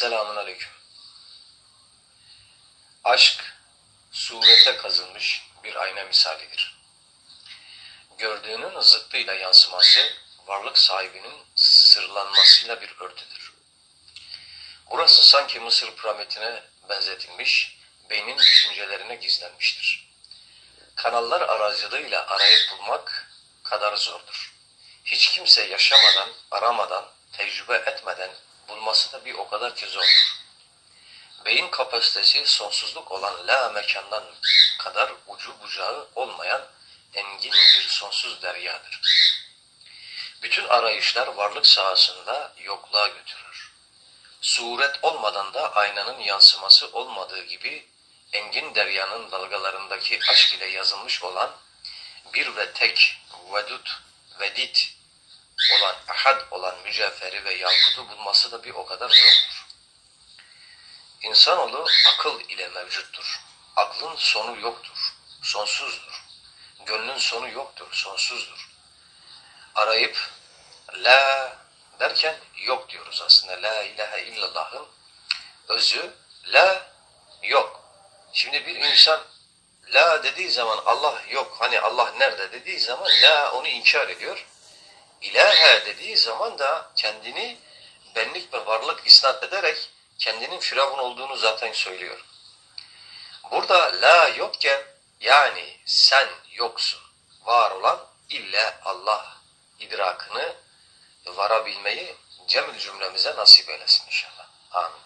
Selamun Aleyküm. Aşk, surete kazınmış bir ayna misalidir. Gördüğünün zıttıyla yansıması, varlık sahibinin sırlanmasıyla bir örtüdür. Burası sanki Mısır piramitine benzetilmiş, beynin düşüncelerine gizlenmiştir. Kanallar aracılığıyla arayıp bulmak kadar zordur. Hiç kimse yaşamadan, aramadan, tecrübe etmeden bulması da bir o kadar ki zordur. Beyin kapasitesi sonsuzluk olan la mekandan kadar ucu bucağı olmayan engin bir sonsuz deryadır. Bütün arayışlar varlık sahasında yokluğa götürür. Suret olmadan da aynanın yansıması olmadığı gibi engin deryanın dalgalarındaki aşk ile yazılmış olan bir ve tek vedud, vedid olan, ahad olan mücevheri ve yakutu bulması da bir o kadar zordur. İnsanoğlu akıl ile mevcuttur. Aklın sonu yoktur, sonsuzdur. Gönlün sonu yoktur, sonsuzdur. Arayıp la derken yok diyoruz aslında. La ilahe illallah'ın özü la yok. Şimdi bir insan la dediği zaman Allah yok. Hani Allah nerede dediği zaman la onu inkar ediyor. Dediği zaman da kendini benlik ve varlık isnat ederek kendinin firavun olduğunu zaten söylüyor. Burada la yokken yani sen yoksun. Var olan illa Allah idrakını varabilmeyi cemil cümlemize nasip eylesin inşallah. Amin.